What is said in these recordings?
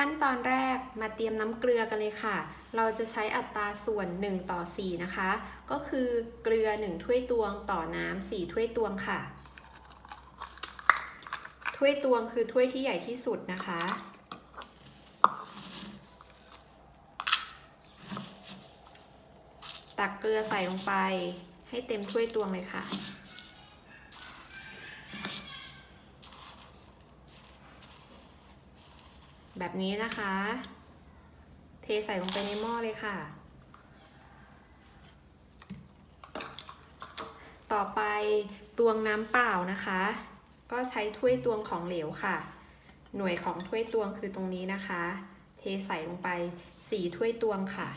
ขั้นตอนแรกมาเตรียมน้ำเกลือกันเลยค่ะ เราจะใช้อัตราส่วน 1 ต่อ 4 นะคะ ก็คือเกลือ 1 ถ้วยตวงต่อน้ำ4ถ้วยตวงค่ะ ถ้วยตวงคือถ้วยที่ใหญ่ที่สุดนะคะ ตักเกลือใส่ลงไปให้เต็มถ้วยตวงเลยค่ะ แบบนี้นะคะ เทใส่ลงไปในหม้อเลยค่ะ ต่อไปตวงน้ำเปล่านะคะ ก็ใช้ถ้วยตวงของเหลวค่ะ หน่วยของถ้วยตวงคือตรงนี้นะคะ เทใส่ลงไปสี่ถ้วยตวงค่ะ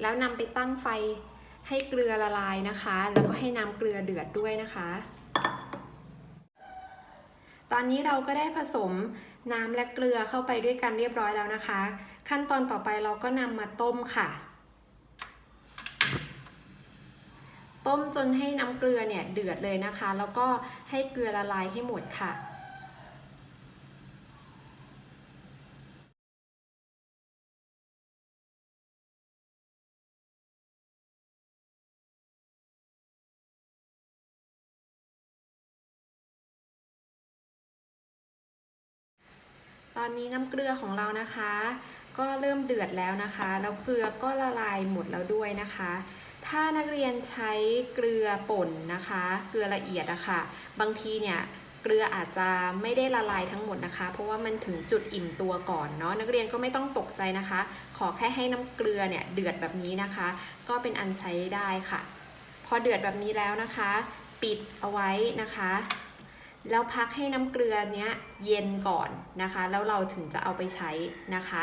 แล้วนำไปตั้งไฟให้เกลือละลายนะคะ แล้วก็ให้น้ำเกลือเดือดด้วยนะคะ ตอนนี้เราก็ได้ผสมน้ำและเกลือเข้าไปด้วยกันเรียบร้อยแล้วนะคะ ขั้นตอนต่อไปเราก็นำมาต้มค่ะ ต้มจนให้น้ำเกลือเนี่ยเดือดเลยนะคะ แล้วก็ให้เกลือละลายให้หมดค่ะ ตอนนี้น้ำเกลือของเรานะคะ ก็เริ่มเดือดแล้วนะคะ แล้วเกลือก็ละลายหมดแล้วด้วยนะคะ ถ้านักเรียนใช้เกลือป่นนะคะ เกลือละเอียดอะคะ่ะ บางทีเนี่ยเกลืออาจจะไม่ได้ละลายทั้งหมดนะคะ เพราะว่ามันถึงจุดอิ่มตัวก่อนเนาะนักเรียนก็ไม่ต้องตกใจนะคะ ขอแค่ให้น้ำเกลือเนี่ยเดือดแบบนี้นะคะ ก็เป็นอันใช้ได้ค่ะ พอเดือดแบบนี้แล้วนะคะ ปิดเอาไว้นะคะ แล้วพักให้น้ำเกลือเนี้ยเย็นก่อนนะคะ แล้วเราถึงจะเอาไปใช้นะคะ